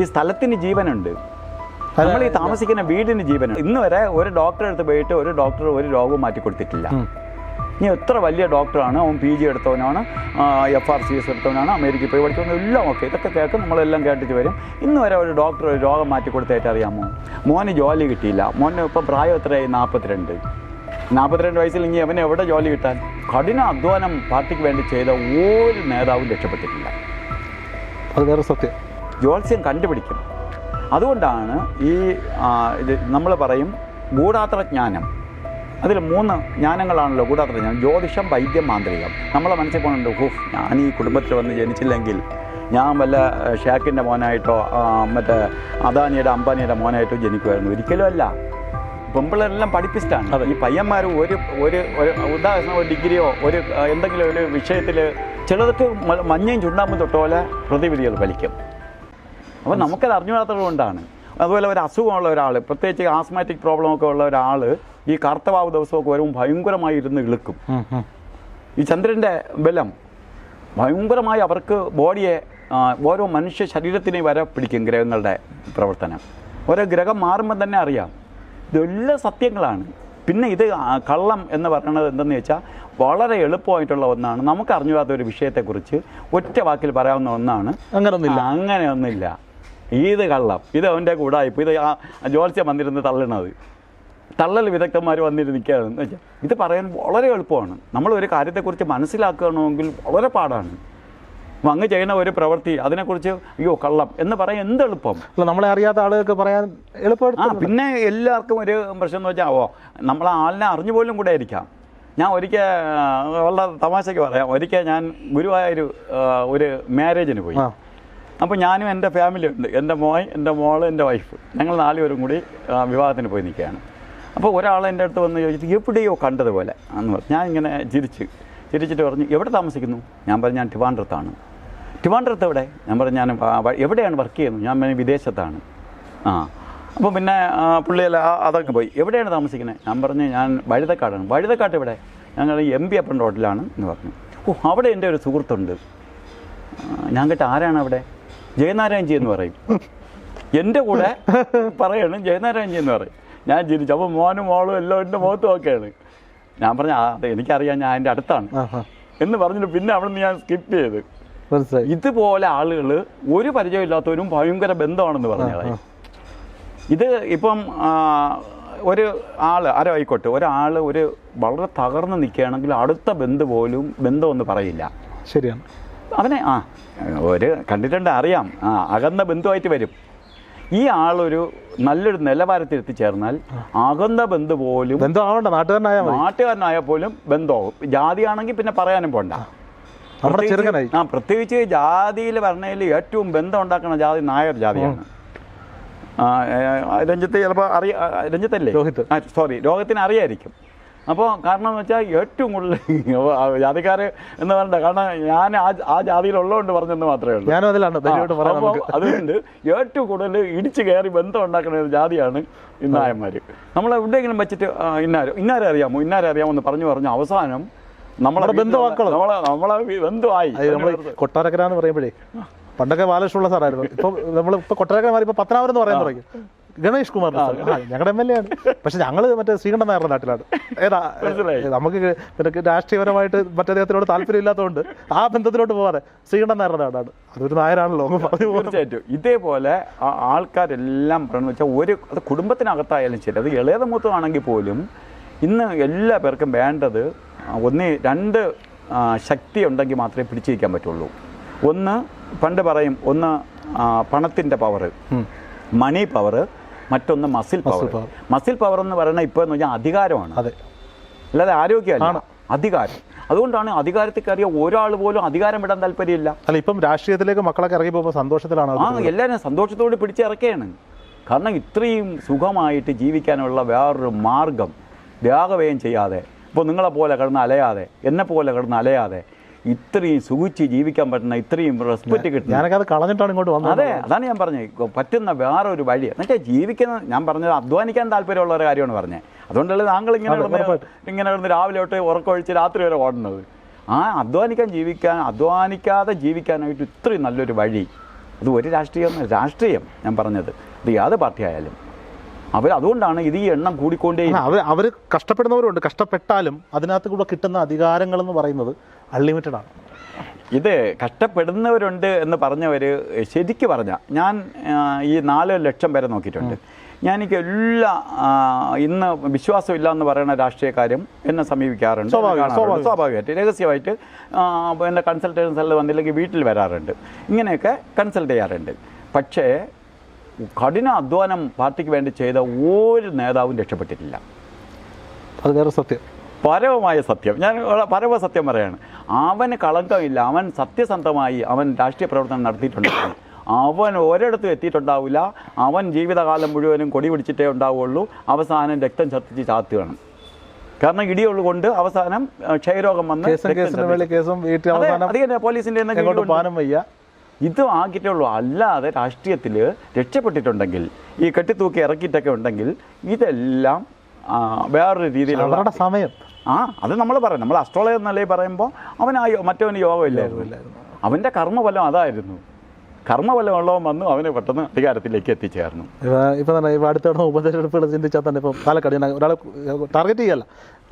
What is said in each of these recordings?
ഈ സ്ഥലത്തിന് ജീവനുണ്ട്. നമ്മൾ ഈ താമസിക്കുന്ന വീടിന് ജീവനുണ്ട്. ഇന്ന് വരെ ഒരു ഡോക്ടറെ അടുത്ത് പോയിട്ട് ഒരു ഡോക്ടർ ഒരു രോഗവും മാറ്റി കൊടുത്തിട്ടില്ല. ഇനി എത്ര വലിയ ഡോക്ടറാണ് അവൻ പി ജി എടുത്തവനാണ് എഫ് ആർ സി എസ് എടുത്തവനാണ് അമേരിക്കയിൽ പോയി പഠിച്ചവനും എല്ലാം ഓക്കെ. ഇതൊക്കെ കേൾക്കും നമ്മളെല്ലാം കേട്ടിട്ട് വരും. ഇന്ന് വരെ ഒരു ഡോക്ടർ ഒരു രോഗം മാറ്റി കൊടുത്തായിട്ട് അറിയാമോ? മോന് ജോലി കിട്ടിയില്ല. മോന് ഇപ്പം പ്രായം എത്രയായി? നാൽപ്പത്തിരണ്ട് നാൽപ്പത്തിരണ്ട് വയസ്സിൽ ഇനി അവന് എവിടെ ജോലി കിട്ടാൻ? കഠിന അധ്വാനം പാർട്ടിക്ക് വേണ്ടി ചെയ്ത ഒരു നേതാവും രക്ഷപ്പെട്ടിട്ടില്ല. അത് വേറെ സത്യം. ജ്യോത്സ്യം കണ്ടുപിടിക്കും. അതുകൊണ്ടാണ് ഈ ഇത് നമ്മൾ പറയും ഗൂഢാത്രജ്ഞാനം. അതിൽ മൂന്ന് ജ്ഞാനങ്ങളാണല്ലോ ഗൂഢാത്രജ്ഞാനം. ജ്യോതിഷം വൈദ്യം മാന്ത്രികം. നമ്മളെ മനസ്സിൽ പോകുന്നുണ്ട് ഹുഫ് ഞാൻ ഈ കുടുംബത്തിൽ വന്ന് ജനിച്ചില്ലെങ്കിൽ ഞാൻ വല്ല ഷാക്കിന്റെ മോനായിട്ടോ മറ്റേ അദാനിയുടെ അംബാനിയുടെ മോനായിട്ടോ ജനിക്കുമായിരുന്നു. ഒരിക്കലും അല്ല. പെമ്പിളരെല്ലാം പഠിപ്പിച്ചിട്ടാണ്. ഈ പയ്യന്മാർ ഒരു ഒരു ഉദാഹരണം ഒരു ഡിഗ്രിയോ ഒരു എന്തെങ്കിലും ഒരു വിഷയത്തിൽ ചിലർക്ക് മഞ്ഞയും ചുണ്ടാമ്പും തൊട്ട പോലെ പ്രതിവിധികൾ വലിക്കും അപ്പോൾ നമുക്കത് അറിഞ്ഞുകൂടാത്തത് കൊണ്ടാണ് അതുപോലെ ഒരു അസുഖമുള്ള ഒരാൾ പ്രത്യേകിച്ച് ആസ്മാറ്റിക് പ്രോബ്ലം ഒക്കെ ഉള്ള ഒരാൾ ഈ കറുത്തവാവ് ദിവസമൊക്കെ വരുമ്പോൾ ഭയങ്കരമായി ഇരുന്ന് ഇളുക്കും. ഈ ചന്ദ്രന്റെ ബലം ഭയങ്കരമായി അവർക്ക് ബോഡിയെ ഓരോ മനുഷ്യ ശരീരത്തിനെ വരെ പിടിക്കും ഗ്രഹങ്ങളുടെ പ്രവർത്തനം. ഓരോ ഗ്രഹം മാറുമ്പോൾ തന്നെ അറിയാം. ഇതെല്ലാം സത്യങ്ങളാണ്. പിന്നെ ഇത് കള്ളം എന്ന് പറയുന്നത് എന്തെന്ന് വെച്ചാൽ വളരെ എളുപ്പമായിട്ടുള്ള ഒന്നാണ്. നമുക്ക് അറിഞ്ഞുകൂടാത്ത ഒരു വിഷയത്തെക്കുറിച്ച് ഒറ്റ വാക്കിൽ പറയാവുന്ന ഒന്നാണ്. അങ്ങനെയൊന്നുമില്ല അങ്ങനെയൊന്നുമില്ല. ഇത് കള്ളം. ഇത് അവന്റെ കൂടായ്പ ഇത് ആ ജോത്സ്യം വന്നിരുന്ന് തള്ളണത്. തള്ളൽ വിദഗ്ധന്മാർ വന്നിരിക്കുകയാണ്. നിൽക്കുകയാണെന്ന് വെച്ചാൽ ഇത് പറയാൻ വളരെ എളുപ്പമാണ്. നമ്മൾ ഒരു കാര്യത്തെക്കുറിച്ച് മനസ്സിലാക്കണമെങ്കിൽ വളരെ പാടാണ്. അങ്ങ് ചെയ്യുന്ന ഒരു പ്രവൃത്തി അതിനെക്കുറിച്ച് അയ്യോ കള്ളം എന്ന് പറയാൻ എന്ത് എളുപ്പം? അല്ല നമ്മളെ അറിയാത്ത ആളുകൾക്ക് പറയാൻ എളുപ്പം ആ പിന്നെ എല്ലാവർക്കും ഒരു പ്രശ്നം എന്ന് വെച്ചാൽ ഓ നമ്മൾ ആളിനെ അറിഞ്ഞു പോലും കൂടെ ആയിരിക്കാം. ഞാൻ ഒരിക്കൽ വളരെ തമാശയ്ക്ക് പറയാം. ഒരിക്കൽ ഞാൻ ഗുരുവായൂർ ഒരു മാരേജിന് പോയി. അപ്പോൾ ഞാനും എന്റെ ഫാമിലി ഉണ്ട്. എന്റെ മോൻ എന്റെ മോൾ എന്റെ വൈഫ് ഞങ്ങൾ നാലുപേരും കൂടി വിവാഹത്തിന് പോയി നിൽക്കുകയാണ്. അപ്പോൾ ഒരാൾ എന്റെ അടുത്ത് വന്ന് ചോദിച്ചു എവിടെയോ കണ്ടതുപോലെ? എന്ന് പറഞ്ഞു. ഞാൻ ഇങ്ങനെ ചിരിച്ച് ചിരിച്ചിട്ട് പറഞ്ഞു എവിടെ താമസിക്കുന്നു? ഞാൻ പറഞ്ഞു ഞാൻ ട്രിവാൻഡ്രത്താണ് ട്രിവാൻഡ്രത്ത് എവിടെ? ഞാൻ പറഞ്ഞു ഞാൻ എവിടെയാണ് വർക്ക് ചെയ്യുന്നത്? ഞാൻ വിദേശത്താണ്. ആ അപ്പോൾ പിന്നെ പുള്ളിയല്ല അതൊക്കെ പോയി. എവിടെയാണ് താമസിക്കുന്നത്? ഞാൻ പറഞ്ഞു ഞാൻ വഴുതക്കാടാണ്. വഴുതക്കാട്ട് എവിടെ? ഞങ്ങൾ എം പി അപ്പൻ റോഡിലാണ് എന്ന് പറഞ്ഞു. ഓ അവിടെ എന്റെ ഒരു സുഹൃത്തുണ്ട്. ഞാൻ കേട്ട ആരാണ് അവിടെ? ജയനാരായൺജി എന്ന് പറയും. എന്റെ കൂടെ പറയണം ജയനാരായൺജി എന്ന് പറയും. ഞാൻ ജനിച്ചു അപ്പോൾ മോനും മോളും എല്ലാം എന്റെ മുഖത്തും ഒക്കെയാണ്. ഞാൻ പറഞ്ഞ അതെ എനിക്കറിയാം ഞാൻ എന്റെ അടുത്താണ്. എന്ന് പറഞ്ഞിട്ട് പിന്നെ അവിടെ നിന്ന് ഞാൻ സ്കിപ്പ് ചെയ്ത്. ഇതുപോലെ ആളുകൾ ഒരു പരിചയമില്ലാത്തവരും ഭയങ്കര ബന്ധമാണെന്ന് പറഞ്ഞത് ഇത് ഇപ്പം ഒരു ആൾ ആരോ ആയിക്കോട്ടെ ഒരാൾ ഒരു വളരെ തകർന്ന് നിൽക്കുകയാണെങ്കിൽ അടുത്ത ബന്ധു പോലും ബന്ധമൊന്നും പറയില്ല. ശരിയാണ്. അവനെ ആ ഒരു കണ്ടിട്ടുണ്ട് അറിയാം. ആ അകന്ന ബന്ധുവായിട്ട് വരും. ഈ ആളൊരു നല്ലൊരു നിലവാരത്തിൽ എത്തിച്ചേർന്നാൽ അകന്ന ബന്ധു പോലും ബന്ധം നാട്ടുകാരനായ നാട്ടുകാരനായ പോലും ബന്ധമാവും. ജാതിയാണെങ്കിൽ പിന്നെ പറയാനും പോണ്ട. ആ. പ്രത്യേകിച്ച് ജാതിയിൽ പറഞ്ഞതിൽ ഏറ്റവും ബന്ധം ഉണ്ടാക്കുന്ന ജാതി നായർ ജാതിയാണ്. രഞ്ജിത്ത് ചിലപ്പോൾ അറിയ രഞ്ജിത്തല്ലേ? രോഹിത്. സോറി രോഗത്തിന് അറിയായിരിക്കും. അപ്പോൾ കാരണം എന്ന് വെച്ചാൽ ഏറ്റവും കൂടുതൽ ജാതിക്കാർ എന്ന് പറഞ്ഞിട്ട് കാരണം ഞാൻ ആ ആ ജാതിയിലുള്ളതുകൊണ്ട് പറഞ്ഞെന്ന് മാത്രമേ ഉള്ളൂ. ഞാനും അതിലാണ് അപ്പോൾ അതുകൊണ്ട് ഏറ്റവും കൂടുതൽ ഇടിച്ചു കയറി ബന്ധം ഉണ്ടാക്കുന്ന ഒരു ജാതിയാണ് ഈ നായന്മാർ നമ്മൾ എവിടെയെങ്കിലും വെച്ചിട്ട് ഇന്നാരോ ഇന്നാരെ അറിയാമോ? ഇന്നാരെ അറിയാമോ എന്ന് പറഞ്ഞു പറഞ്ഞു അവസാനം നമ്മളെ നമ്മുടെ നമ്മളെ നമ്മളെ ബന്ധുവായി. നമ്മൾ കൊട്ടാരക്കര എന്ന് പറയുമ്പോഴേ പണ്ടൊക്കെ ബാലകൃഷ്ണ സാറായിരുന്നു ഇപ്പൊ നമ്മൾ ഇപ്പൊ കൊട്ടാരക്കര മാറി ഇപ്പൊ പത്തനാപുരം എന്ന് പറയാൻ തുടങ്ങി. ഗണേഷ് കുമാർ ഞങ്ങളുടെ എം എൽ എ ആണ്. പക്ഷെ ഞങ്ങൾ മറ്റേ ശ്രീകണ്ഠൻ നായരുടെ നാട്ടിലാണ്. ഏതാ. നമുക്ക് നിനക്ക് രാഷ്ട്രീയപരമായിട്ട് മറ്റേദ്ദേഹത്തിനോട് താല്പര്യം ഇല്ലാത്തതുകൊണ്ട് ആ ബന്ധത്തിലോട്ട് പോവാതെ ശ്രീകണ്ഠൻ നായരുടെ നാടാണ്. അതൊരു നായരാണല്ലോ പറഞ്ഞു തീർച്ചയായിട്ടും. ഇതേപോലെ ആ ആൾക്കാരെല്ലാം പറയുന്നത് വെച്ചാൽ ഒരു അത് കുടുംബത്തിനകത്തായാലും ശരി അത് ഇളയത മൂത്തമാണെങ്കിൽ പോലും ഇന്ന് എല്ലാ പേർക്കും വേണ്ടത് ഒന്ന് രണ്ട് ശക്തി ഉണ്ടെങ്കിൽ മാത്രമേ പിടിച്ചിരിക്കാൻ പറ്റുള്ളൂ. ഒന്ന് പണ്ട് പറയും ഒന്ന് പണത്തിന്റെ പവർ മണി പവർ മറ്റൊന്ന് മസിൽ പവർ മസിൽ പവർ എന്ന് പറയുന്നത് ഇപ്പോൾ എന്ന് പറഞ്ഞാൽ അധികാരമാണ്. അതെ. അല്ലാതെ ആരോഗ്യമല്ല. അധികാരം. അതുകൊണ്ടാണ് അധികാരത്തിൽ കയറിയ ഒരാൾ പോലും അധികാരം വിടാൻ താല്പര്യമില്ല. അല്ല ഇപ്പം രാഷ്ട്രീയത്തിലേക്ക് മക്കളൊക്കെ ഇറങ്ങി പോകുമ്പോൾ സന്തോഷത്തിലാണ് ആ എല്ലാവരും സന്തോഷത്തോട് പിടിച്ചിറക്കുകയാണ് കാരണം ഇത്രയും സുഖമായിട്ട് ജീവിക്കാനുള്ള വേറൊരു മാർഗം ത്യാഗവയം ചെയ്യാതെ ഇപ്പോൾ നിങ്ങളെ പോലെ കിടന്ന് അലയാതെ എന്നെ പോലെ കിടന്ന് അലയാതെ ഇത്രയും സുഖിച്ച് ജീവിക്കാൻ പറ്റുന്ന ഇത്രയും റെസ്പെക്റ്റ് കിട്ടും ഞാനൊക്കെ അത് കളഞ്ഞിട്ടാണ് ഇങ്ങോട്ട് വന്നത്. അതെ അതാണ് ഞാൻ പറഞ്ഞത്. പറ്റുന്ന വേറെ ഒരു വഴി. എന്നുവെച്ചാൽ ജീവിക്കുന്ന ഞാൻ പറഞ്ഞത് അധ്വാനിക്കാൻ താല്പര്യമുള്ള ഒരു കാര്യമാണ് പറഞ്ഞത്. അതുകൊണ്ടല്ലേ താങ്കൾ ഇങ്ങനെ ഇങ്ങനെ കിടന്ന് രാവിലെ തൊട്ട് ഉറക്കമൊഴിച്ച് രാത്രി വരെ ഓടുന്നത്. ആ അധ്വാനിക്കാൻ ജീവിക്കാൻ അധ്വാനിക്കാതെ ജീവിക്കാനായിട്ട് ഇത്രയും നല്ലൊരു വഴി. അത് ഒരു രാഷ്ട്രീയം രാഷ്ട്രീയം ഞാൻ പറഞ്ഞത്. അത് യാതൊരു പാർട്ടി ആയാലും അവർ അതുകൊണ്ടാണ് ഇത് ഈ എണ്ണം കൂടിക്കൊണ്ടേ അവർ അവർ കഷ്ടപ്പെടുന്നവരുണ്ട്. കഷ്ടപ്പെട്ടാലും അതിനകത്ത് കൂടെ കിട്ടുന്ന അധികാരങ്ങൾ എന്ന് പറയുന്നത് അൺലിമിറ്റഡ് ആണ്. ഇത് കഷ്ടപ്പെടുന്നവരുണ്ട് എന്ന് പറഞ്ഞവർ ശരിക്ക് പറഞ്ഞ ഞാൻ ഈ നാല് ലക്ഷം പേരെ നോക്കിയിട്ടുണ്ട്. ഞാൻ എനിക്ക് എല്ലാ ഇന്ന് വിശ്വാസമില്ല എന്ന് പറയുന്ന രാഷ്ട്രീയക്കാരും എന്നെ സമീപിക്കാറുണ്ട്. സ്വാഭാവികമായിട്ട്. രഹസ്യമായിട്ട് എന്റെ കൺസൾട്ടേഷൻ സ്ഥലത്ത് വന്നില്ലെങ്കിൽ വീട്ടിൽ വരാറുണ്ട്. ഇങ്ങനെയൊക്കെ കൺസൾട്ട് ചെയ്യാറുണ്ട്. പക്ഷേ കഠിന അധ്വാനം പാർട്ടിക്ക് വേണ്ടി ചെയ്ത ഒരു നേതാവും രക്ഷപ്പെട്ടിട്ടില്ല. അത് വേറെ സത്യം. പരമമായ സത്യം. ഞാൻ പരവ പരമ സത്യം പറയാണ്. അവന് കളങ്കമില്ല. അവൻ സത്യസന്ധമായി അവൻ രാഷ്ട്രീയ പ്രവർത്തനം നടത്തിയിട്ടുണ്ടാവും അവൻ ഒരിടത്തും എത്തിയിട്ടുണ്ടാവില്ല. അവൻ ജീവിതകാലം മുഴുവനും കൊടി പിടിച്ചിട്ടേ ഉണ്ടാവുള്ളൂ. അവസാനം രക്തം ചത്തിച്ച് ചാത്തുകയാണ്. കാരണം ഇടിയുള്ളു കൊണ്ട് അവസാനം ക്ഷയരോഗം വന്ന് പോലീസിന്റെ ഇത് ആക്കിയിട്ടുള്ളൂ അല്ലാതെ രാഷ്ട്രീയത്തിൽ രക്ഷപ്പെട്ടിട്ടുണ്ടെങ്കിൽ ഈ കെട്ടിത്തൂക്കി ഇറക്കിയിട്ടൊക്കെ ഉണ്ടെങ്കിൽ ഇതെല്ലാം വേറൊരു രീതിയിലുള്ള സമയം. ആ അത് നമ്മൾ പറയും. നമ്മൾ അസ്ട്രോളജർ എന്നല്ലേ പറയുമ്പോൾ അവൻ ആ മറ്റവന് യോഗമില്ലായിരുന്നു. അവന്റെ കർമ്മഫലം അതായിരുന്നു. കർമ്മഫലം ഉള്ളവൻ വന്നു അവനെ പെട്ടെന്ന് അധികാരത്തിലേക്ക് എത്തിച്ചേർന്നു. ഇപ്പം തന്നെ ഇപ്പൊ അടുത്ത ഉപതെരഞ്ഞെടുപ്പുകൾ ചിന്തിച്ചാൽ തന്നെ ഇപ്പം പാലക്കാട് ഒരാളെ ടാർഗറ്റ് ചെയ്യല്ല.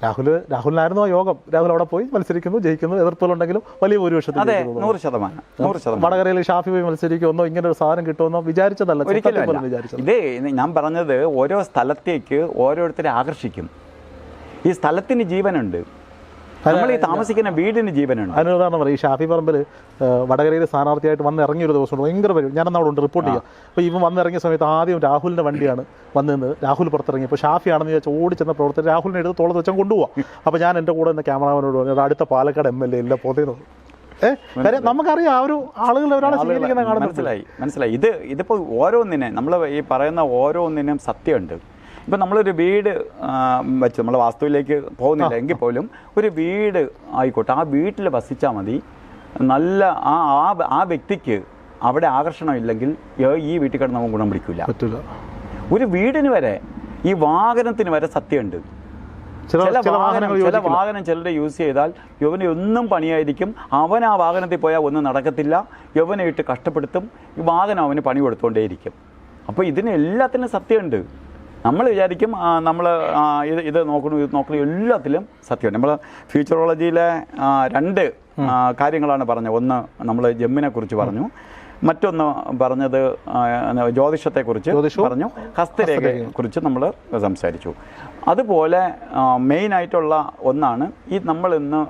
രാഹുൽ രാഹുലിനായിരുന്നു ആ യോഗം? രാഹുൽ അവിടെ പോയി മത്സരിക്കുന്നു ജയിക്കുന്നു. എതിർപ്പുകളുണ്ടെങ്കിലും വലിയ ഭൂരിപക്ഷത്തിൽ. നൂറ് ശതമാനം നൂറ് ശതമാനം. വടകരയിൽ ഷാഫി പോയി മത്സരിക്കുമെന്നോ ഇങ്ങനെ ഒരു സാധനം കിട്ടുമെന്നോ വിചാരിച്ചതല്ല. ഒരിക്കലും ഇത് ഞാൻ പറഞ്ഞത് ഓരോ സ്ഥലത്തേക്ക് ഓരോരുത്തരെ ആകർഷിക്കും. ഈ സ്ഥലത്തിന് ജീവനുണ്ട്. നമ്മൾ ഈ താമസിക്കുന്ന വീടിന് ജീവനാണ്. അതിന് ഉദാഹരണം പറയും ഈ ഷാഫി പറമ്പിൽ വടകരയിൽ സ്ഥാനാർത്ഥിയായിട്ട് വന്ന് ഇറങ്ങിയ ഒരു ദിവസം ഭയങ്കര വരും ഞാൻ അന്ന് അവിടെ ഉണ്ട് റിപ്പോർട്ട് ചെയ്യാം. അപ്പോൾ ഇവൻ വന്നിറങ്ങിയ സമയത്ത് ആദ്യം രാഹുലിന്റെ വണ്ടിയാണ് വന്ന് നിന്നത് രാഹുൽ പുറത്തിറങ്ങി. അപ്പോൾ ഷാഫിയാണെന്ന് ഓടി ചെന്ന പ്രവർത്തകർ രാഹുലിനെ എടുത്ത് തോളത്ത് വെച്ചാൽ കൊണ്ടുപോകാം അപ്പോൾ ഞാൻ എന്റെ കൂടെ നിന്ന് ക്യാമറാമാനോട് പറഞ്ഞു "എടാ, അടുത്ത പാലക്കാട് എം എൽ എ ഇല്ല പോതേന്ന് കാര്യം നമുക്കറിയാം ആ ഒരു ആളുകൾ ഒരാളെ ആളുകളെ സ്വീകരിക്കുന്ന മനസ്സിലായി മനസ്സിലായി. ഇത് ഇതിപ്പോൾ ഓരോന്നിനെ നമ്മൾ ഈ പറയുന്ന ഓരോന്നിനും സത്യമുണ്ട്. ഇപ്പം നമ്മളൊരു വീട് വെച്ച് നമ്മൾ വാസ്തുവിലേക്ക് പോകുന്നില്ല എങ്കിൽ പോലും ഒരു വീട് ആയിക്കോട്ടെ ആ വീട്ടിൽ വസിച്ചാൽ മതി. നല്ല ആ ആ ആ വ്യക്തിക്ക് അവിടെ ആകർഷണം ഇല്ലെങ്കിൽ ഈ വീട്ടിൽ കിടന്ന് അവൻ ഗുണം പിടിക്കില്ല ഒരു വീടിന് വരെ ഈ വാഹനത്തിന് വരെ സത്യമുണ്ട്. ചില വാഹനം ചില വാഹനം ചിലർ യൂസ് ചെയ്താൽ യവന് ഒന്നും പണിയായിരിക്കും. അവൻ ആ വാഹനത്തിൽ പോയാൽ ഒന്നും നടക്കത്തില്ല. യവനെ ഇട്ട് കഷ്ടപ്പെടുത്തും. ഈ വാഹനം അവന് പണി കൊടുത്തുകൊണ്ടേയിരിക്കും അപ്പോൾ ഇതിന് എല്ലാത്തിനും സത്യമുണ്ട്. നമ്മൾ വിചാരിക്കും നമ്മൾ ഇത് ഇത് നോക്കണു ഇത് നോക്കണു എല്ലാത്തിലും സത്യമാണ്. നമ്മൾ ഫ്യൂച്ചറോളജിയിലെ രണ്ട് കാര്യങ്ങളാണ് പറഞ്ഞത്. ഒന്ന് നമ്മൾ ജമ്മിനെ കുറിച്ച് പറഞ്ഞു. മറ്റൊന്ന് പറഞ്ഞത് ജ്യോതിഷത്തെ കുറിച്ച് പറഞ്ഞു. ഹസ്തരേഖയെ കുറിച്ച് നമ്മൾ സംസാരിച്ചു. അതുപോലെ മെയിൻ ആയിട്ടുള്ള ഒന്നാണ് ഈ നമ്മൾ ഇന്ന്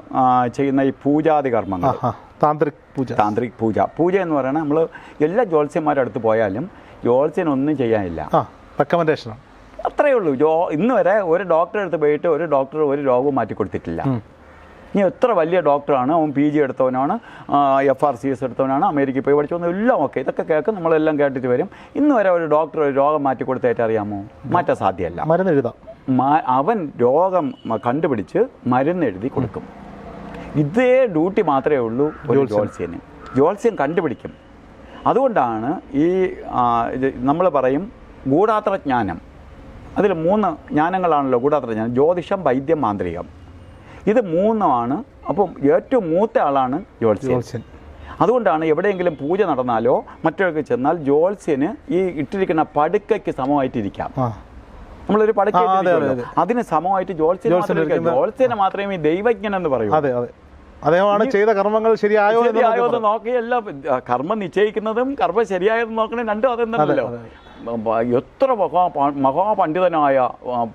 ചെയ്യുന്ന ഈ പൂജാതി കർമ്മങ്ങൾ. താന്ത്രിക് പൂജ. താന്ത്രിക് പൂജ. പൂജ എന്ന് പറയുന്നത് നമ്മൾ എല്ലാ ജ്യോത്സ്യന്മാരുടെ അടുത്ത് പോയാലും ജ്യോത്സ്യനൊന്നും ചെയ്യാനില്ല. റെക്കമെൻഡേഷനാണ്. അത്രയേ ഉള്ളൂ. ജോ ഇന്ന് വരെ ഒരു ഡോക്ടറെ അടുത്ത് പോയിട്ട് ഒരു ഡോക്ടർ ഒരു രോഗവും മാറ്റി കൊടുത്തിട്ടില്ല. ഇനി എത്ര വലിയ ഡോക്ടറാണ് അവൻ പി ജി എടുത്തവനാണ് എഫ് ആർ സി എസ് എടുത്തവനാണ് അമേരിക്കയിൽ പോയി പഠിച്ചവനും എല്ലാം ഓക്കെ ഇതൊക്കെ കേൾക്കും നമ്മളെല്ലാം കേട്ടിട്ട് വരും. ഇന്ന് വരെ ഒരു ഡോക്ടർ ഒരു രോഗം മാറ്റി കൊടുത്തായിട്ട് അറിയാമോ? മാറ്റാൻ സാധ്യമല്ല. മരുന്ന് എഴുതാം. അവൻ രോഗം കണ്ടുപിടിച്ച് മരുന്ന് എഴുതി കൊടുക്കും. ഇതേ ഡ്യൂട്ടി മാത്രമേ ഉള്ളൂ ഒരു ജോത്സ്യന്. ജോത്സ്യം കണ്ടുപിടിക്കും. അതുകൊണ്ടാണ് ഈ നമ്മൾ പറയും ഗൂഢാത്രജ്ഞാനം. അതിൽ മൂന്ന് ജ്ഞാനങ്ങളാണല്ലോ ഞാൻ ജ്യോതിഷം വൈദ്യം മാന്ത്രികം. ഇത് മൂന്നുമാണ് അപ്പം ഏറ്റവും മൂത്ത ആളാണ് ജ്യോത്സ്യൻ. അതുകൊണ്ടാണ് എവിടെയെങ്കിലും പൂജ നടന്നാലോ മറ്റൊക്കെ ചെന്നാൽ ജ്യോത്സ്യന് ഈ ഇട്ടിരിക്കുന്ന പടുക്കയ്ക്ക് സമമായിട്ടിരിക്കാം. നമ്മളൊരു പടുക്ക അതിന് സമമായിട്ട് ജ്യോത്സ്യ ജ്യോത്സ്യനെ മാത്രമേ ഈ ദൈവജ്ഞൻ എന്ന് പറയൂ അദ്ദേഹമാണ് ചെയ്ത കർമ്മങ്ങൾ ശരിയായോ ശരിയായോ എന്ന് നോക്കിയല്ല ആ, കർമ്മം നിശ്ചയിക്കുന്നതും കർമ്മം ശരിയായെന്ന് നോക്കണേ രണ്ടും അതെന്താണല്ലോ അതെ, എത്ര മഹാ മഹാപണ്ഡിതനായ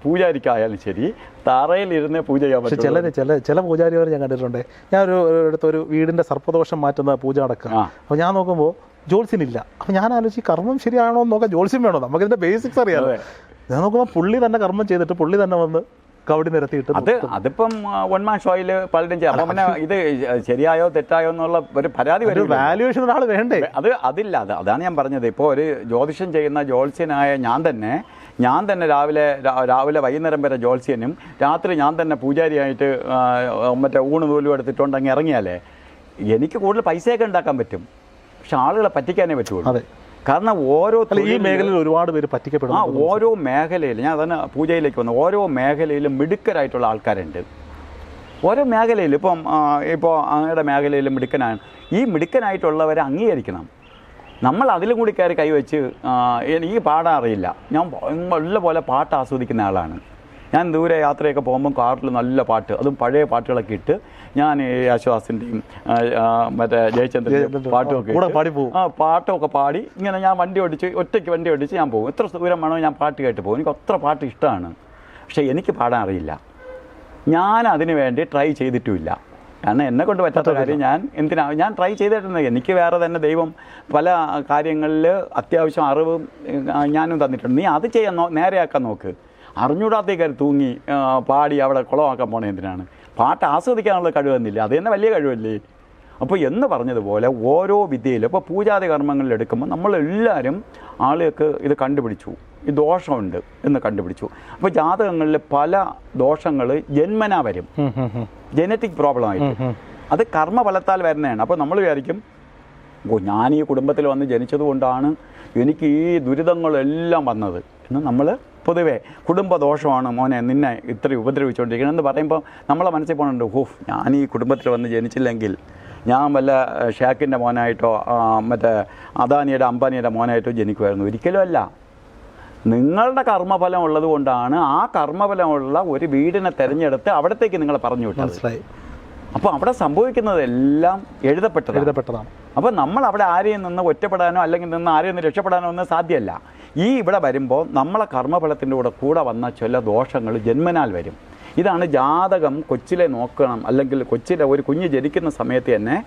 പൂജാരിക്കായാലും ശരി തറയിലിരുന്ന് പൂജ ചെയ്യാൻ പറ്റും ചില ചില ചില പൂജാരിമാർ ഞാൻ കണ്ടിട്ടുണ്ട്. ഞാൻ ഒരു അടുത്ത് ഒരു വീടിന്റെ സർപ്പദോഷം മാറ്റുന്ന പൂജ നടക്കുക. അപ്പോൾ ഞാൻ നോക്കുമ്പോൾ ജോത്സ്യനില്ല അപ്പോൾ ഞാൻ ആലോചിച്ച് കർമ്മം ശരിയാണോ എന്ന് നോക്കാം ജോത്സ്യം വേണോ? നമുക്കിതിന്റെ ബേസിക്സ് അറിയാം ഞാൻ നോക്കുമ്പോൾ പുള്ളി തന്നെ കർമ്മം ചെയ്തിട്ട് പുള്ളി തന്നെ വന്ന് കവടി നിരത്തിയിട്ട് അത് അതിപ്പം വൺ മാൻ ഷോയിൽ പലരും ചെയ്യാം അപ്പം പിന്നെ ഇത് ശരിയായോ തെറ്റായോ എന്നുള്ള ഒരു പരാതി വരും വാല്യുവേഷൻ ഒരാൾ വേണ്ടേ? അത് അതില്ല. അത് അതാണ് ഞാൻ പറഞ്ഞത്. ഇപ്പോൾ ഒരു ജ്യോതിഷം ചെയ്യുന്ന ജ്യോത്സ്യനായ ഞാൻ തന്നെ ഞാൻ തന്നെ രാവിലെ രാവിലെ വൈകുന്നേരം വരെ ജ്യോത്സ്യനും രാത്രി ഞാൻ തന്നെ പൂജാരിയായിട്ട് മറ്റേ ഊണ് നൂലും എടുത്തിട്ടുണ്ട് അങ്ങ് ഇറങ്ങിയാലേ എനിക്ക് കൂടുതൽ പൈസയൊക്കെ ഉണ്ടാക്കാൻ പറ്റും. പക്ഷെ ആളുകളെ പറ്റിക്കാനേ പറ്റുള്ളൂ. കാരണം ഓരോ ഈ മേഖലയിൽ ഒരുപാട് പേര് ആ പറ്റിക്കപ്പെടുന്നു ഓരോ മേഖലയിൽ ഞാൻ തന്നെ പൂജയിലേക്ക് വന്നു. ഓരോ മേഖലയിലും മിടുക്കരായിട്ടുള്ള ആൾക്കാരുണ്ട്. ഓരോ മേഖലയിൽ ഇപ്പം ആ, ഇപ്പോൾ അങ്ങയുടെ മേഖലയിൽ മിടുക്കനാണ് ഈ മിടുക്കനായിട്ടുള്ളവരെ അംഗീകരിക്കണം. നമ്മൾ അതിലും കൂടി കയറി കൈവച്ച് ആ, എനിക്ക് പാടാൻ അറിയില്ല ഞാൻ നല്ല പോലെ പാട്ട് ആസ്വദിക്കുന്ന ആളാണ്. ഞാൻ ദൂരെ യാത്രയൊക്കെ പോകുമ്പോൾ കാറിൽ നല്ല പാട്ട് അതും പഴയ പാട്ടുകളൊക്കെ ഇട്ട് ഞാൻ ഈ യേശുദാസിന്റെയും മറ്റേ ജയചന്ദ്രന്റെ ജയചന്ദ്രൻ പാട്ടുമൊക്കെ കൂടെ പാടി പോകും. ആ പാട്ടൊക്കെ പാടി ഇങ്ങനെ ഞാൻ വണ്ടി ഓടിച്ച് ഒറ്റയ്ക്ക് വണ്ടി ഓടിച്ച് ഞാൻ പോകും. എത്ര ദൂരം വേണോ ഞാൻ പാട്ട് കേട്ട് പോകും. എനിക്ക് അത്ര പാട്ട് ഇഷ്ടമാണ്. പക്ഷേ എനിക്ക് പാടാൻ അറിയില്ല. ഞാൻ അതിന് വേണ്ടി ട്രൈ ചെയ്തിട്ടുമില്ല. കാരണം എന്നെ കൊണ്ട് പറ്റാത്ത കാര്യം ഞാൻ എന്തിനാ ഞാൻ ട്രൈ ചെയ്തിട്ടുണ്ട്. എനിക്ക് വേറെ തന്നെ ദൈവം പല കാര്യങ്ങളിൽ അത്യാവശ്യം അറിവും ഞാനും തന്നിട്ടുണ്ട്. നീ അത് ചെയ്യാൻ നോ നേരെയാക്കാൻ നോക്ക്. അറിഞ്ഞൂടാത്ത കാര്യം തൂങ്ങി പാടി അവിടെ കുളമാക്കാൻ പോണേ എന്തിനാണ്? പാട്ട് ആസ്വദിക്കാനുള്ള കഴിവെന്നില്ല അത് തന്നെ വലിയ കഴിവല്ലേ? അപ്പോൾ എന്ന് പറഞ്ഞതുപോലെ ഓരോ വിദ്യയിലും ഇപ്പോൾ പൂജാതി കർമ്മങ്ങളിൽ എടുക്കുമ്പോൾ നമ്മളെല്ലാവരും ആളുകൾക്ക് ഇത് കണ്ടുപിടിച്ചു. ഈ ദോഷമുണ്ട് എന്ന് കണ്ടുപിടിച്ചു. അപ്പോൾ ജാതകങ്ങളിൽ പല ദോഷങ്ങൾ ജന്മനാ വരും. ജനറ്റിക് പ്രോബ്ലം ആയിട്ട്. അത് കർമ്മഫലത്താൽ വരുന്നതാണ്. അപ്പോൾ നമ്മൾ വിചാരിക്കും ഓ ഞാൻ ഈ കുടുംബത്തിൽ വന്ന് ജനിച്ചതുകൊണ്ടാണ് എനിക്ക് ഈ ദുരിതങ്ങളെല്ലാം വന്നത്. എന്ന് നമ്മൾ പൊതുവേ കുടുംബദോഷമാണ് മോനെ നിന്നെ ഇത്രയും ഉപദ്രവിച്ചുകൊണ്ടിരിക്കുന്നത് എന്ന് പറയുമ്പോൾ നമ്മളെ മനസ്സിൽ പോകുന്നുണ്ട് ഹൂഫ് ഞാൻ ഈ കുടുംബത്തിൽ വന്ന് ജനിച്ചില്ലെങ്കിൽ ഞാൻ വല്ല ഷാക്കിന്റെ മോനായിട്ടോ മറ്റേ അദാനിയുടെ അംബാനിയുടെ മോനായിട്ടോ ജനിക്കുമായിരുന്നു. ഒരിക്കലും അല്ല. നിങ്ങളുടെ കർമ്മഫലം ഉള്ളത് കൊണ്ടാണ് ആ കർമ്മഫലമുള്ള ഒരു വീടിനെ തിരഞ്ഞെടുത്ത് അവിടത്തേക്ക് നിങ്ങൾ പറഞ്ഞു വിട്ടത്. മനസ്സിലായി. അപ്പോൾ അവിടെ സംഭവിക്കുന്നതെല്ലാം എഴുതപ്പെട്ടത് എഴുതപ്പെട്ടതാണ്. അപ്പോൾ നമ്മൾ അവിടെ ആരെയും നിന്ന് ഒറ്റപ്പെടാനോ അല്ലെങ്കിൽ നിന്ന് ആരെയും നിന്ന് രക്ഷപ്പെടാനോ ഒന്നും സാധ്യമല്ല. ഈ ഇവിടെ വരുമ്പോൾ നമ്മളെ കർമ്മഫലത്തിന്റെ കൂടെ കൂടെ വന്ന ചില ദോഷങ്ങൾ ജന്മനാൽ വരും. ഇതാണ് ജാതകം കൊച്ചിലെ നോക്കണം അല്ലെങ്കിൽ കൊച്ചിലെ ഒരു കുഞ്ഞ് ജനിക്കുന്ന സമയത്ത് തന്നെ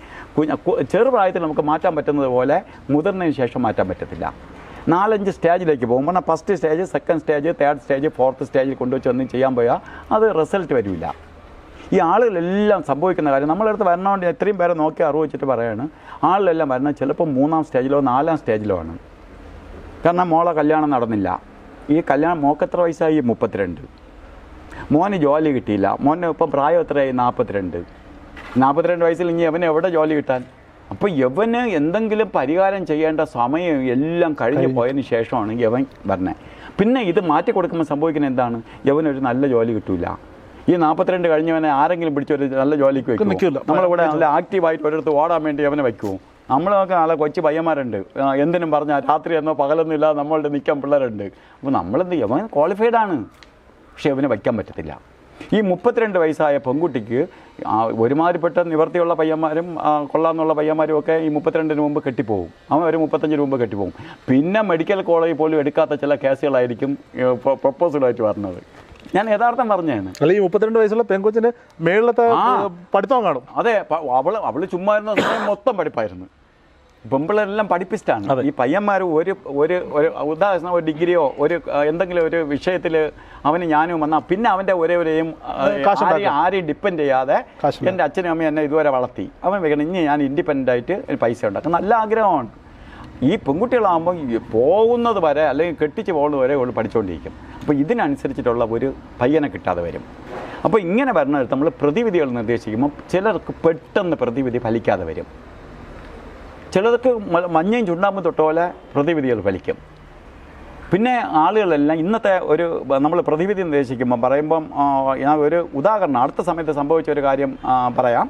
ചെറുപ്രായത്തിൽ നമുക്ക് മാറ്റാൻ പറ്റുന്നത് പോലെ മുതിർന്നതിന് ശേഷം മാറ്റാൻ പറ്റത്തില്ല. നാലഞ്ച് സ്റ്റേജിലേക്ക് പോകും. പറഞ്ഞാൽ first stage second stage third stage fourth സ്റ്റേജിൽ കൊണ്ടുവച്ച് ഒന്നും ചെയ്യാൻ പോയാൽ അത് റിസൾട്ട് വരില്ല ഈ ആളുകളെല്ലാം സംഭവിക്കുന്ന കാര്യം നമ്മളടുത്ത് വരണോണ്ട് എത്രയും പേരെ നോക്കി അറിവ് വെച്ചിട്ട് പറയാണ്. ആളിലെല്ലാം വരണം. ചിലപ്പോൾ മൂന്നാം സ്റ്റേജിലോ നാലാം സ്റ്റേജിലോ ആണ്. കാരണം മോളെ കല്യാണം നടന്നില്ല. ഈ കല്യാണം മോക്ക് എത്ര വയസ്സായി? മുപ്പത്തിരണ്ട്. മോന് ജോലി കിട്ടിയില്ല. മോന് ഇപ്പം പ്രായം എത്രയായി? നാൽപ്പത്തിരണ്ട് നാൽപ്പത്തിരണ്ട് വയസ്സിൽ ഇനി അവന് എവിടെ ജോലി കിട്ടാൻ? അപ്പോൾ യവന് എന്തെങ്കിലും പരിഹാരം ചെയ്യേണ്ട സമയം എല്ലാം കഴിഞ്ഞു പോയതിന് ശേഷമാണ് യവൻ വരണേ. പിന്നെ ഇത് മാറ്റി കൊടുക്കുമ്പോൾ സംഭവിക്കുന്നത് എന്താണ്? യവനൊരു നല്ല ജോലി കിട്ടൂല. ഈ നാൽപ്പത്തിരണ്ട് കഴിഞ്ഞവനെ ആരെങ്കിലും പിടിച്ചൊരു നല്ല ജോലിക്ക് വെക്കും നിൽക്കില്ല. നമ്മളിവിടെ നല്ല ആക്റ്റീവായിട്ട് ഒരിടത്ത് ഓടാൻ വേണ്ടി അവനെ വയ്ക്കുമോ നമ്മളൊക്കെ നല്ല കൊച്ചു പയ്യന്മാരുണ്ട്. എന്തിനും പറഞ്ഞാൽ രാത്രി എന്നോ പകലൊന്നും ഇല്ലാതെ നമ്മളുടെ നിൽക്കാൻ പിള്ളേരുണ്ട്. അപ്പോൾ നമ്മളെന്ത് ചെയ്യും? അവൻ ക്വാളിഫൈഡ് ആണ്. പക്ഷെ അവന് വയ്ക്കാൻ പറ്റത്തില്ല. ഈ മുപ്പത്തിരണ്ട് വയസ്സായ പെൺകുട്ടിക്ക് ഒരുമാതിരിപ്പെട്ട നിവർത്തിയുള്ള പയ്യന്മാരും കൊള്ളാമെന്നുള്ള പയ്യന്മാരും ഒക്കെ ഈ മുപ്പത്തിരണ്ടിന് മുമ്പ് കെട്ടിപ്പോവും. അവൻ ഒരു മുപ്പത്തഞ്ചിന് മുമ്പ് കെട്ടിപ്പോവും. പിന്നെ മെഡിക്കൽ കോളേജ് പോലും എടുക്കാത്ത ചില കേസുകളായിരിക്കും പ്രൊപ്പോസലായിട്ട് വരുന്നത്. ഞാൻ യഥാർത്ഥം പറഞ്ഞതാണ്. അല്ലെങ്കിൽ ഈ മുപ്പത്തിരണ്ട് വയസ്സുള്ള പെൺകൊച്ചിന് മേളിലത്തെ പഠിത്തം കാണും. അതെ അവൾ അവൾ ചുമ്മാ ഇരുന്ന സമയം മൊത്തം പഠിപ്പായിരുന്നു. പെമ്പിളെല്ലാം പഠിപ്പിസ്റ്റാണ് ഈ പയ്യന്മാർ ഒരു ഒരു ഒരു ഉദാഹരണം ഒരു ഡിഗ്രിയോ ഒരു എന്തെങ്കിലും ഒരു വിഷയത്തിൽ അവന് ഞാനും വന്നാൽ പിന്നെ അവന്റെ ഒരേ ആരെയും ഡിപ്പെൻഡ് ചെയ്യാതെ. എന്റെ അച്ഛനും അമ്മയും എന്നെ ഇതുവരെ വളർത്തി. അവൻ വെക്കണം ഇനി ഞാൻ ഇൻഡിപെൻഡന്റ് ആയിട്ട് പൈസ ഉണ്ടാക്കും. നല്ല ആഗ്രഹമാണ്. ഈ പെൺകുട്ടികളാകുമ്പോൾ പോകുന്നത് വരെ അല്ലെങ്കിൽ കെട്ടിച്ച് പോകുന്നത് വരെ അവൾ പഠിച്ചുകൊണ്ടിരിക്കും അപ്പോൾ ഇതിനനുസരിച്ചിട്ടുള്ള ഒരു പയ്യനെ കിട്ടാതെ വരും. അപ്പോൾ ഇങ്ങനെ വരുന്നിടത്ത് നമ്മൾ പ്രതിവിധികൾ നിർദ്ദേശിക്കുമ്പോൾ ചിലർക്ക് പെട്ടെന്ന് പ്രതിവിധി ഫലിക്കാതെ വരും. ചിലർക്ക് മഞ്ഞയും ചുണ്ടാമ്പും തൊട്ട പോലെ പ്രതിവിധികൾ ഫലിക്കും. പിന്നെ ആളുകളെല്ലാം ഇന്നത്തെ ഒരു നമ്മൾ പ്രതിവിധി നിർദ്ദേശിക്കുമ്പോൾ പറയുമ്പം ഞാൻ ഒരു ഉദാഹരണം അടുത്ത സമയത്ത് സംഭവിച്ച ഒരു കാര്യം പറയാം.